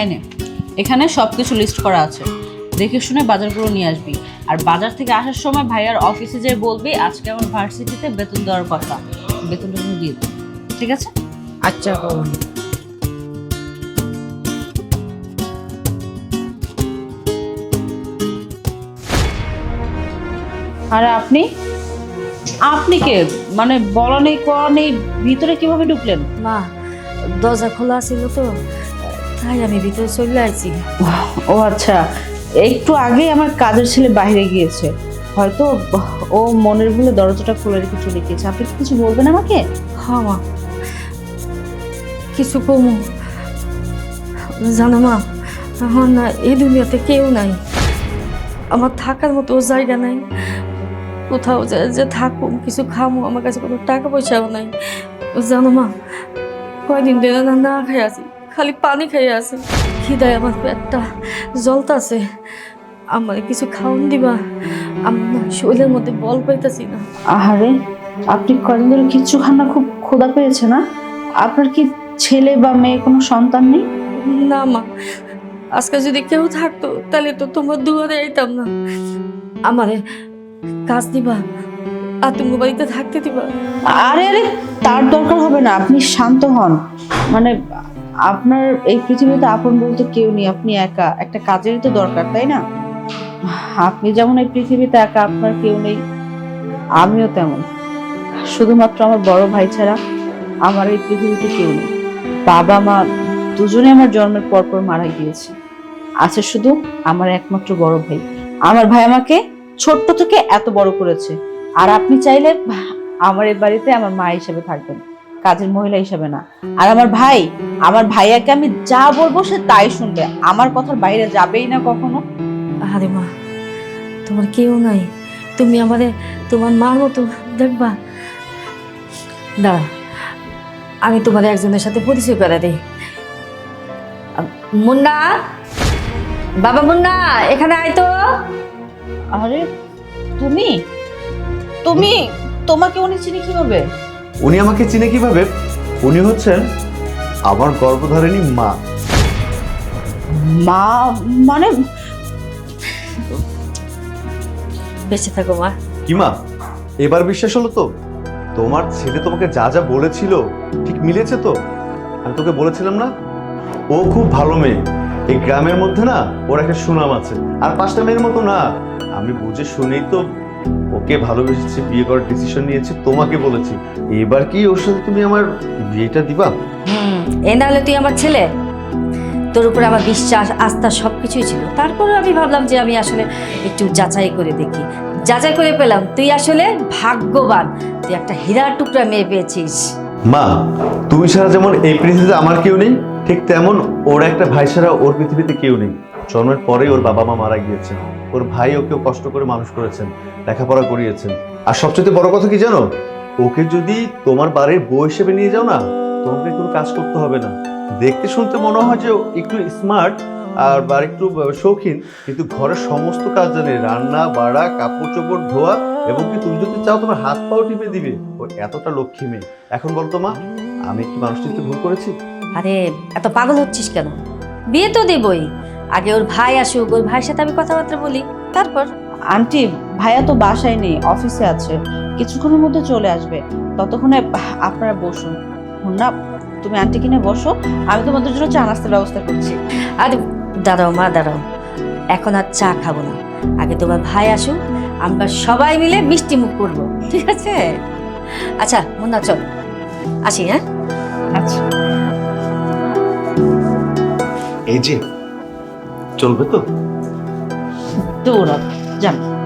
এই নে এখানে সব কিছু লিস্ট করা আছে। দেখে শুনে বাজারগুলো নিয়ে আসবি। আর বাজার থেকে আসার সময় ভাইয়ার অফিসে যেয়ে বলবি আজকে আমার ভার্সিটিতে বেতন দেওয়ার কথা। বেতনটা তুমি দিয়ে দিবি ঠিক আছে? আচ্ছা আর আপনি? আপনি কে? মানে বলা নেই করা নেই ভিতরে কীভাবে ঢুকলেন? মা দরজা খোলা ছিল তো। তাই আমি ভিতরে চলে আসছি ও আচ্ছা একটু আগে আমার কাজের ছেলে বাইরে গিয়েছে। হয়তো ও মনের ভুলে দরজাটা খুলে রেখে চলে গিয়েছে। আপনি কি কিছু বলবেন আমাকে? হ্যাঁ মা। কিছু কমু। জানো মা এখন না এই দুনিয়াতে কেউ নাই। আমার থাকার মতো জায়গা নাই। কোথাও যে থাকুম কিছু খামো আমার কাছে কোনো টাকা পয়সাও নাই। জানো মা কয়দিন ধরে না না খাই আছি। খালি পানি খাই আছি। খিদায় আমার পেটটা জ্বলতাছে। আমার কিছু খাওয়ান দিবা? আমার শরীরের মধ্যে বল পাইতাছি না। আহারে আপনি কদিন ধরে কিচ্ছু খান না খুব ক্ষুধা পেয়েছে না? আপনার কি ছেলে বা মেয়ে কোনো সন্তান নেই? না মা আজকে যদি কেউ থাকতো তাহলে তো তোমার দুয়ারে আইতাম না। আমারে কাজ দিবা আতঙ্ক বাড়িতে থাকতে দিবা। আরে আরে তার দরকার হবে না আপনি শান্ত হন। মানে আপনার এই পৃথিবীতে আপন বলতে কেউ নেই, আপনি একা। একটা কাজেরই তো দরকার, তাই না? আপনি যেমন এই পৃথিবীতে একা, আপনার কেউ নেই, আমিও তেমন। শুধুমাত্র আমার বড় ভাই ছাড়া আমার এই পৃথিবীতে কেউ নেই। বাবা, মা দুজনে আমার জন্মের পর পর মারা গিয়েছে। আছে শুধু আমার একমাত্র বড় ভাই। আমার ভাই আমাকে ছোট্ট থেকে এত বড় করেছে। আর আপনি চাইলে আমার এই বাড়িতে আমার মা হিসেবে থাকবেন। কাজের মহিলা হিসেবে না। আর আমার ভাই আমার ভাইয়াকে আমি যা বলব সে তাই শুনবে। আমার কথার বাইরে যাবেই না কখনো। আরে মা তোমার কেউ নাই। তুমি আমারে তোমার মার মতো দেখবা। দাঁড়া আমি তোমার একজনের সাথে পরিচয় করে দিই। মুন্না! বাবা মুন্না এখানে আয় তো। আরে তুমি? তুমি? তোমাকে উনি চিনি কীভাবে? উনি আমাকে চিনে কীভাবে? উনি হচ্ছেন আমার গর্ভধারিণী মা। মা মানে? বেঁচে থাকো মা। কি মা? এবার বিশ্বাস হলো তো? তোমার ছেলে তোমাকে যা যা বলেছিল ঠিক মিলেছে তো? আমি তোকে বলেছিলাম না? ও খুব ভালো মেয়ে। এই গ্রামের মধ্যে না ওর একটা সুনাম আছে। আর পাঁচটা মেয়ের মতো না। আমি বুঝে শুনেই তো ওকে ভালোবেসেছি বিয়ে করার ডিসিশন নিয়েছি তোমাকে বলেছি। এবার কি ওর সাথে তুমি আমার বিয়েটা দিবা? এ না হলে তুই আমার ছেলে। তোর উপরে আমার বিশ্বাস আস্থা সব কিছুই ছিল। তারপরে আমি ভাবলাম যে আমি আসলে একটু যাচাই করে দেখি। যাচাই করে পেলাম তুই আসলে ভাগ্যবান। তুই একটা হীরার টুকরা মেয়ে পেয়েছিস। মা তুমি ছাড়া যেমন এই পৃথিবীতে আমার কেউ নেই ঠিক তেমন ওর একটা ভাই ছাড়া ওর পৃথিবীতে কেউ নেই। জন্মের পরেই ওর বাবা মা মারা গিয়েছেন ওর ভাই ওকেও কষ্ট করে মানুষ করেছেন, লেখাপড়া করিয়েছেন। আর সবচেয়ে বড় কথা কি জানো? ওকে যদি তোমার বাড়ির বউ হিসেবে নিয়ে যাও না, তোমাকে কোনো কাজ করতে হবে না। দেখতে শুনতে মনে হয় যে একটু স্মার্ট আর আর একটু শৌখিন, কিন্তু ঘরের সমস্ত কাজ জানে, রান্না, বাড়া কাপড় চোপড় ধোয়া, এবং কি তুমি যদি চাও তোমার হাত পাও টিপে দিবে, ও এতটা লক্ষ্মী মেয়ে। এখন বলতো, মা, আমি কি মানুষ চিনতে ভুল করেছি? আরে, এত পাগল হচ্ছিস কেন? বিয়ে তো দেবই। আগে ওর ভাই আসুক ওর ভাইয়ের সাথে আমি কথাবার্তা বলি। তারপর আন্টি ভাইয়া তো বাসায় নেই অফিসে আছে। কিছুক্ষণের মধ্যে চলে আসবে। ততক্ষণে আপনারা বসুন। না তুমি আন্টি কিনে বসো। আমি তোমাদের জন্য চা নাস্তার ব্যবস্থা করছি। আরে দাঁড়াও মা দাঁড়াও। এখন আর চা খাব না। আগে তোমার ভাই আসুক আমরা সবাই মিলে মিষ্টি মুখ করব। ঠিক আছে? আচ্ছা মুন্না চল। আসি হ্যাঁ? আচ্ছা। এই যে চলবে তো? দৌড়াও যান।